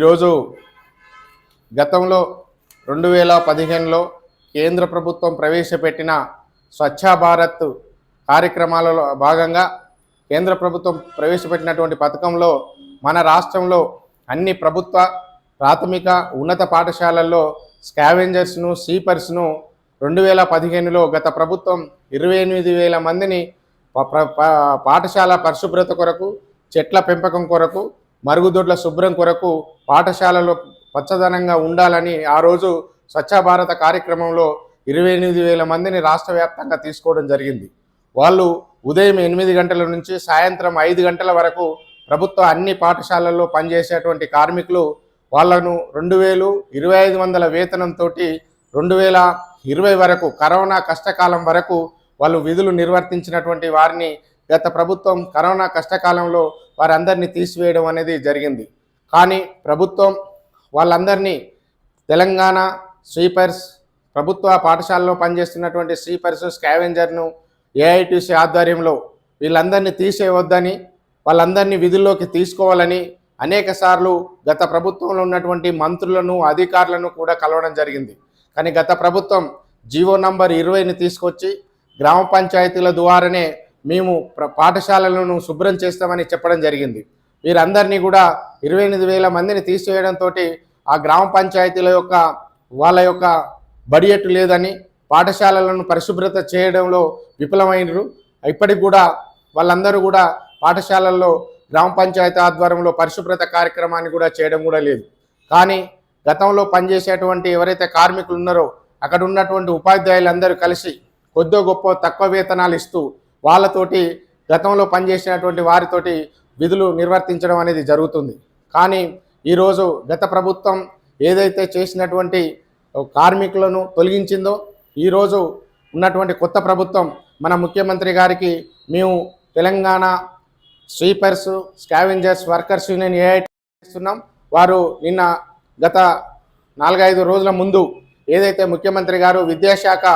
ఈరోజు గతంలో రెండు వేల పదిహేనులో కేంద్ర ప్రభుత్వం ప్రవేశపెట్టిన స్వచ్ఛ భారత్ కార్యక్రమాలలో భాగంగా కేంద్ర ప్రభుత్వం ప్రవేశపెట్టినటువంటి పథకంలో మన రాష్ట్రంలో అన్ని ప్రభుత్వ ప్రాథమిక ఉన్నత పాఠశాలల్లో స్కావెంజర్స్ను సీపర్స్ను రెండు వేల పదిహేనులో గత ప్రభుత్వం ఇరవై ఎనిమిది వేల మందిని ప- ప- పాఠశాల పరిశుభ్రత కొరకు చెట్ల పెంపకం కొరకు మరుగుదొడ్ల శుభ్రం కొరకు పాఠశాలలో పచ్చదనంగా ఉండాలని ఆ రోజు స్వచ్ఛ భారత కార్యక్రమంలో ఇరవై ఎనిమిది వేల మందిని రాష్ట్ర వ్యాప్తంగా తీసుకోవడం జరిగింది. వాళ్ళు ఉదయం ఎనిమిది గంటల నుంచి సాయంత్రం ఐదు గంటల వరకు ప్రభుత్వ అన్ని పాఠశాలల్లో పనిచేసేటువంటి కార్మికులు వాళ్ళను రెండు వేలు ఇరవై ఐదు వందల వేతనంతో రెండు వేల ఇరవై వరకు కరోనా కష్టకాలం వరకు వాళ్ళు విధులు నిర్వర్తించినటువంటి వారిని గత ప్రభుత్వం కరోనా కష్టకాలంలో వారందరినీ తీసివేయడం అనేది జరిగింది. కానీ ప్రభుత్వం వాళ్ళందరినీ తెలంగాణ స్వీపర్స్ ప్రభుత్వ పాఠశాలలో పనిచేస్తున్నటువంటి స్వీపర్స్ స్కావెంజర్ను ఏఐటీసీ ఆధ్వర్యంలో వీళ్ళందరినీ తీసేయవద్దని వాళ్ళందరినీ విధుల్లోకి తీసుకోవాలని అనేక సార్లు గత ప్రభుత్వంలో ఉన్నటువంటి మంత్రులను అధికారులను కూడా కలవడం జరిగింది. కానీ గత ప్రభుత్వం జీవో నంబర్ ఇరవైని తీసుకొచ్చి గ్రామ పంచాయతీల ద్వారానే మేము ప్ర- పాఠశాలలను శుభ్రం చేస్తామని చెప్పడం జరిగింది. వీరందరినీ కూడా ఇరవై ఎనిమిది వేల మందిని తీసివేయడంతో ఆ గ్రామ పంచాయతీల యొక్క వాళ్ళ యొక్క బడియట్టు లేదని పాఠశాలలను పరిశుభ్రత చేయడంలో విఫలమైనరు. ఇప్పటికి కూడా వాళ్ళందరూ కూడా పాఠశాలల్లో గ్రామ పంచాయతీ ఆధ్వర్యంలో పరిశుభ్రత కార్యక్రమాన్ని కూడా చేయడం కూడా లేదు. కానీ గతంలో పనిచేసేటువంటి ఎవరైతే కార్మికులు ఉన్నారో అక్కడ ఉన్నటువంటి ఉపాధ్యాయులందరూ కలిసి కొద్దో గొప్ప తక్కువ వేతనాలు ఇస్తూ వాళ్ళతోటి గతంలో పనిచేసినటువంటి వారితోటి విధులు నిర్వర్తించడం అనేది జరుగుతుంది. కానీ ఈరోజు గత ప్రభుత్వం ఏదైతే చేసినటువంటి కార్మికులను తొలగించిందో ఈరోజు ఉన్నటువంటి కొత్త ప్రభుత్వం మన ముఖ్యమంత్రి గారికి మేము Telangana sweepers scavengers workers union A I వారు నిన్న గత నాలుగైదు రోజుల ముందు ఏదైతే ముఖ్యమంత్రి గారు విద్యాశాఖ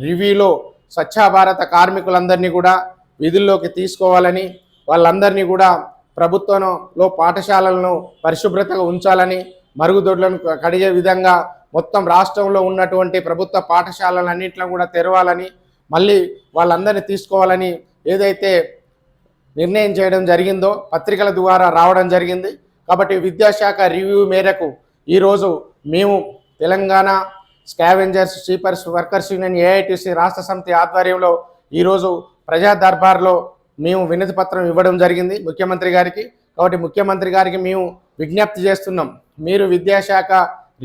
రివ్యూలో స్వచ్ఛ భారత కార్మికులందరినీ కూడా విధుల్లోకి తీసుకోవాలని వాళ్ళందరినీ కూడా ప్రభుత్వంలో పాఠశాలలను పరిశుభ్రతగా ఉంచాలని మరుగుదొడ్లను కడిగే విధంగా మొత్తం రాష్ట్రంలో ఉన్నటువంటి ప్రభుత్వ పాఠశాలలన్నింటిలో కూడా తెరవాలని మళ్ళీ వాళ్ళందరినీ తీసుకోవాలని ఏదైతే నిర్ణయం చేయడం జరిగిందో పత్రికల ద్వారా రావడం జరిగింది. కాబట్టి విద్యాశాఖ రివ్యూ మేరకు ఈరోజు మేము Telangana scavengers sweepers workers union A I T C రాష్ట్ర సమితి ఆధ్వర్యంలో ఈరోజు ప్రజా దర్బార్లో మేము వినతి పత్రం ఇవ్వడం జరిగింది ముఖ్యమంత్రి గారికి. కాబట్టి ముఖ్యమంత్రి గారికి మేము విజ్ఞప్తి చేస్తున్నాం. మీరు విద్యాశాఖ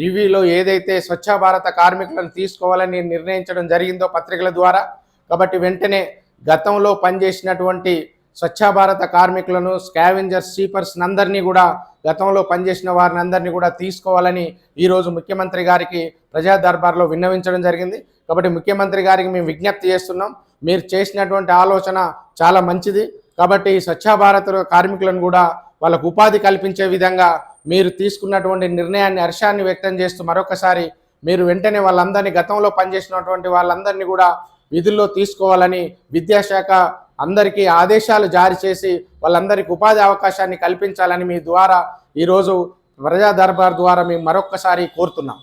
రివ్యూలో ఏదైతే స్వచ్ఛ భారత కార్మికులను తీసుకోవాలని నిర్ణయించడం జరిగిందో పత్రికల ద్వారా. కాబట్టి వెంటనే గతంలో పనిచేసినటువంటి స్వచ్ఛ భారత కార్మికులను స్కావెంజర్స్ స్వీపర్స్ అందరినీ కూడా గతంలో పనిచేసిన వారిని అందరినీ కూడా తీసుకోవాలని ఈరోజు ముఖ్యమంత్రి గారికి ప్రజా దర్బార్లో విన్నవించడం జరిగింది. కాబట్టి ముఖ్యమంత్రి గారికి మేము విజ్ఞప్తి చేస్తున్నాం. మీరు చేసినటువంటి ఆలోచన చాలా మంచిది. కాబట్టి ఈ స్వచ్ఛ భారత్ కార్మికులను కూడా వాళ్ళకు ఉపాధి కల్పించే విధంగా మీరు తీసుకున్నటువంటి నిర్ణయాన్ని హర్షాన్ని వ్యక్తం చేస్తూ మరొకసారి మీరు వెంటనే వాళ్ళందరినీ గతంలో పనిచేసినటువంటి వాళ్ళందరినీ కూడా విధుల్లో తీసుకోవాలని విద్యాశాఖ అందరికీ ఆదేశాలు జారీ చేసి వాళ్ళందరికీ ఉపాధి అవకాశాన్ని కల్పించాలని మీ ద్వారా ఈరోజు ప్రజా దర్బార్ ద్వారా మేము మరొక్కసారి కోరుతున్నాం.